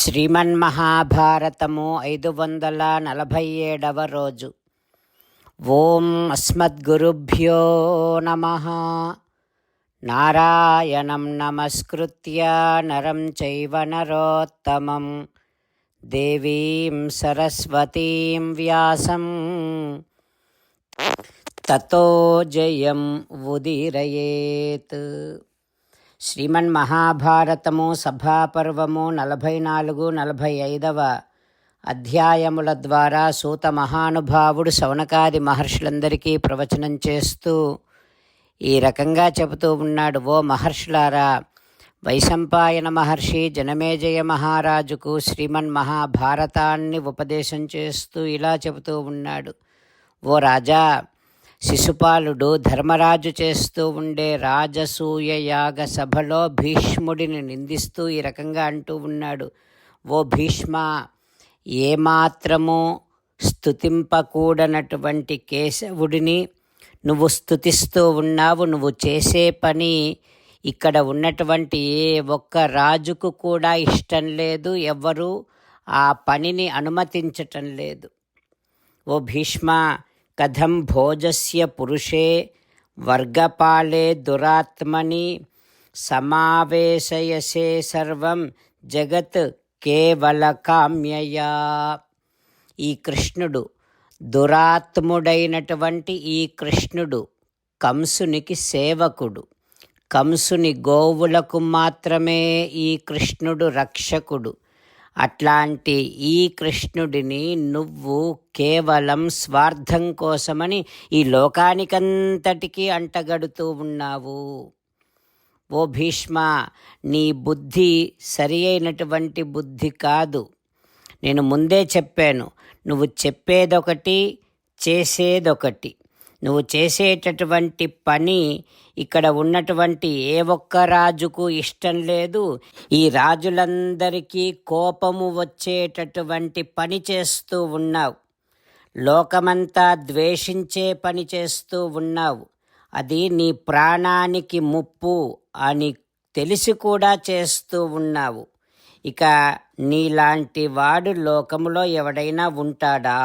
శ్రీమన్మహాభారతము ఐదు వందల నలభై ఏడవ రోజు. ఓం అస్మద్గురుభ్యో నమ. నారాయణం నమస్కృత్య నరం చైవ నరోత్తమం. దేవీం సరస్వతీం వ్యాసం. తతో జయం ఉదీరయేత్. శ్రీమన్ మహాభారతము సభాపర్వము నలభై నాలుగు నలభై ఐదవ అధ్యాయముల ద్వారా సూత మహానుభావుడు శౌనకాది మహర్షులందరికీ ప్రవచనం చేస్తూ ఈ రకంగా చెబుతూ ఉన్నాడు ఓ మహర్షులారా వైశంపాయన మహర్షి జనమేజయ మహారాజుకు శ్రీమన్ మహాభారతాన్ని ఉపదేశం చేస్తూ ఇలా చెబుతూ ఉన్నాడు ఓ రాజా శిశుపాలుడు ధర్మరాజు చేస్తూ ఉండే రాజసూయ యాగ సభలో భీష్ముడిని నిందిస్తూ ఈ రకంగా అంటూ ఉన్నాడు. ఓ భీష్మ ఏమాత్రము స్థుతింపకూడనటువంటి కేశవుడిని నువ్వు స్థుతిస్తూ ఉన్నావు నువ్వు చేసే పని ఇక్కడ ఉన్నటువంటి ఏ ఒక్క రాజుకు కూడా ఇష్టం లేదు ఎవ్వరూ ఆ పనిని అనుమతించటం లేదు. ఓ భీష్మ కథం భోజస్య పురుషే వర్గపాలే దురాత్మని సమావేశయసే సర్వం జగత్ కేవల కామ్యయా. ఈ కృష్ణుడు దురాత్ముడైనటువంటి ఈ కృష్ణుడు కంసునికి సేవకుడు. కంసుని గోవులకు మాత్రమే ఈ కృష్ణుడు రక్షకుడు. అట్లాంటి ఈ కృష్ణుడిని నువ్వు కేవలం స్వార్థం కోసమని ఈ లోకానికంతటికీ అంటగడుతూ ఉన్నావు. ఓ భీష్మ నీ బుద్ధి సరి అయినటువంటి బుద్ధి కాదు. నేను ముందే చెప్పాను నువ్వు చెప్పేదొకటి చేసేదొకటి. నువ్వు చేసేటటువంటి పని ఇక్కడ ఉన్నటువంటి ఏ ఒక్క రాజుకు ఇష్టం లేదు. ఈ రాజులందరికీ కోపము వచ్చేటటువంటి పని చేస్తూ ఉన్నావు. లోకమంతా ద్వేషించే పని చేస్తూ ఉన్నావు. అది నీ ప్రాణానికి ముప్పు అని తెలిసి కూడా చేస్తూ ఉన్నావు. ఇక నీలాంటి వాడు లోకములో ఎవడైనా ఉంటాడా?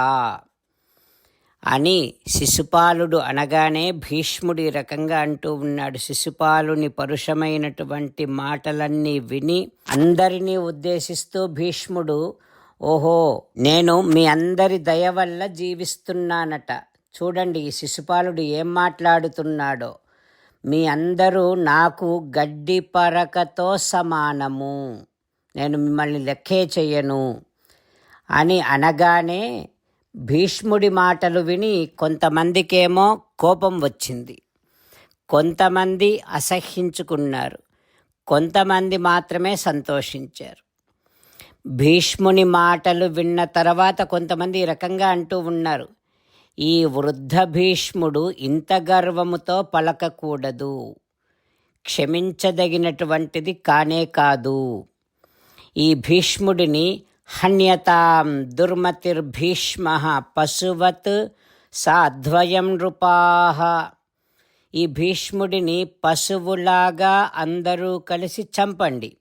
అని శిశుపాలుడు అనగానే భీష్ముడు ఈ రకంగా అంటూ ఉన్నాడు. శిశుపాలుని పరుషమైనటువంటి మాటలన్నీ విని అందరినీ ఉద్దేశిస్తూ భీష్ముడు ఓహో నేను మీ అందరి దయ వల్ల జీవిస్తున్నానట. చూడండి ఈ శిశుపాలుడు ఏం మాట్లాడుతున్నాడో. మీ అందరూ నాకు గడ్డి పరకతో సమానము. నేను మిమ్మల్ని లెక్కే చెయ్యను అని అనగానే భీష్ముడి మాటలు విని కొంతమందికేమో కోపం వచ్చింది. కొంతమంది అసహ్యించుకున్నారు. కొంతమంది మాత్రమే సంతోషించారు. భీష్ముని మాటలు విన్న తర్వాత కొంతమంది ఈ రకంగా అంటూ ఉన్నారు. ఈ వృద్ధ భీష్ముడు ఇంత గర్వముతో పలకకూడదు. క్షమించదగినటువంటిది కానే కాదు. ఈ భీష్ముడిని హన్యతాం దుర్మతిర్భీష్మ పశువత్ సాధ్వయం నృపాహ ఈ భీష్ముడిని పశువులాగా అందరూ కలిసి చంపండి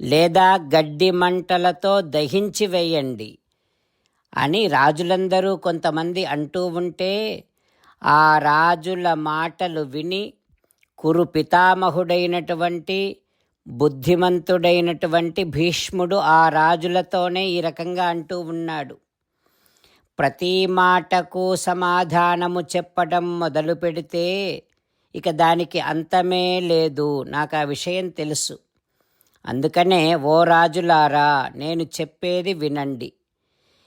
లేదా గడ్డి మంటలతో దహించి వేయండి అని రాజులందరూ కొంతమంది అంటూ ఉంటే ఆ రాజుల మాటలు విని కురు పితామహుడైనటువంటి బుద్ధిమంతుడైనటువంటి భీష్ముడు ఆ రాజులతోనే ఈ రకంగా అంటూ ఉన్నాడు. ప్రతి మాటకు సమాధానము చెప్పడం మొదలు పెడితే ఇక దానికి అంతమే లేదు నాకు ఆ విషయం తెలుసు. అందుకనే ఓ రాజులారా నేను చెప్పేది వినండి.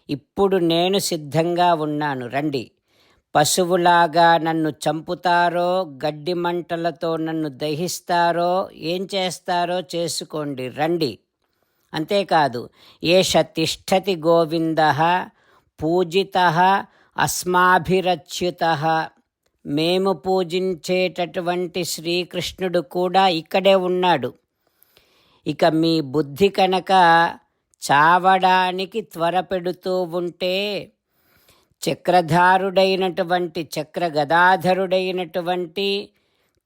ఇప్పుడు నేను సిద్ధంగా ఉన్నాను. రండి. పశువులాగా నన్ను చంపుతారో గడ్డి మంటలతో నన్ను దహిస్తారో ఏం చేస్తారో చేసుకోండి రండి. అంతేకాదు ఏష తిష్టతి గోవింద పూజిత అస్మాభిరచ్యుత. మేము పూజించేటటువంటి శ్రీకృష్ణుడు కూడా ఇక్కడే ఉన్నాడు. ఇక మీ బుద్ధి కనుక చావడానికి త్వరపెడుతూ ఉంటే చక్రధారుడైనటువంటి చక్రగదాధరుడైనటువంటి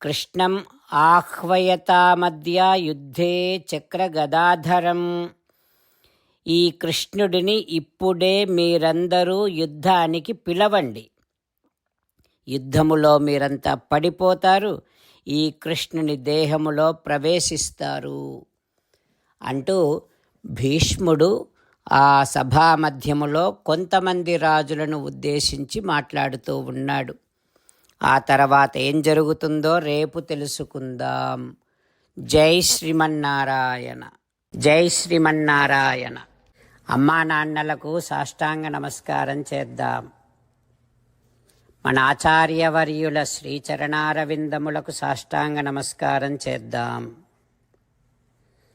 కృష్ణం ఆహ్వయతా మధ్య యుద్ధే చక్రగదాధరం. ఈ కృష్ణుడిని ఇప్పుడే మీరందరూ యుద్ధానికి పిలవండి. యుద్ధములో మీరంతా పడిపోతారు ఈ కృష్ణుని దేహములో ప్రవేశిస్తారు. అంటూ భీష్ముడు ఆ సభా మధ్యములో కొంతమంది రాజులను ఉద్దేశించి మాట్లాడుతూ ఉన్నాడు. ఆ తర్వాత ఏం జరుగుతుందో రేపు తెలుసుకుందాం. జై శ్రీమన్నారాయణ. జై శ్రీమన్నారాయణ. అమ్మా నాన్నలకు సాష్టాంగ నమస్కారం చేద్దాం. మన ఆచార్యవర్యుల శ్రీచరణారవిందములకు సాష్టాంగ నమస్కారం చేద్దాం.